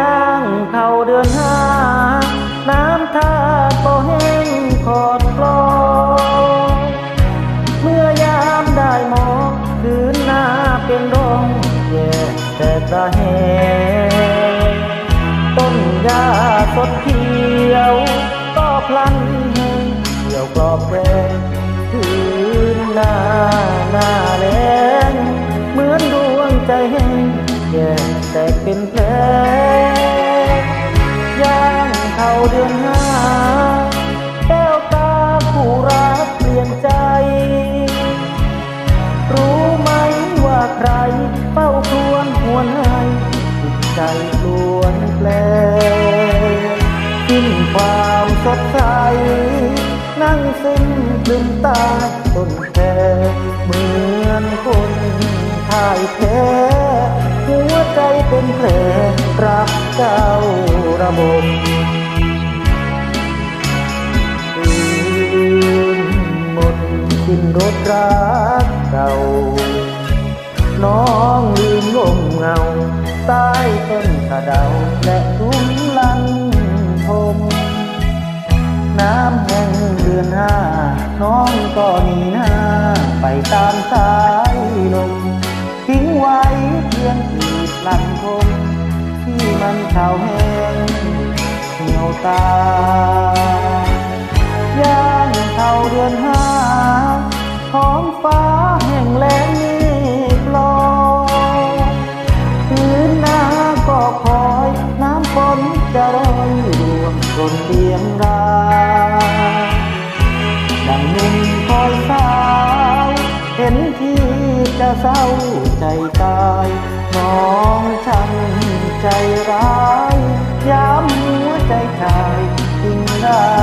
ย่างเข้าเดือนห้า น้ำท่าก็แห้งขอดกลอเมื่อยามได้หมอกคืนหน้าเป็นร่องแย่แต่กระแหงต้นหญ้าสดเขียว ก็พลันแห้งเกี่ยวกรอบแก แย่แต่เป็นแผลย่างเข้าเดือนห้าแก้วตาผู้รักเปลี่ยนใจ รู้ไหมว่าใครเฝ้าครวญหวนให้จิตใจลวนแปลสิ้นความสดใสนั่งซึ้งลืมตาต้นแค่เหมือนคนพ่ายแพ้ เป็นแผลรักเจ้าระบมคืนหมดสิ้นรถรักเก่า น้องลืมลมเงา ใต้ต้นกระเดาและทุ่มลังพมน้ำแห้งเดือนห้า น้องก็หนีหน้าไปตามสาานเขาแห้งเหี่ยวตา ย่างเข้าเดือนห้าท้องฟ้าแห้งแล้งมีปลอยคืนหน้าก็คอยน้ำฝนจะโรยรวงกลนเตียงรายดังนุ่มคอยสาว เห็นที่จะเศร้าใจตายน้อง sky.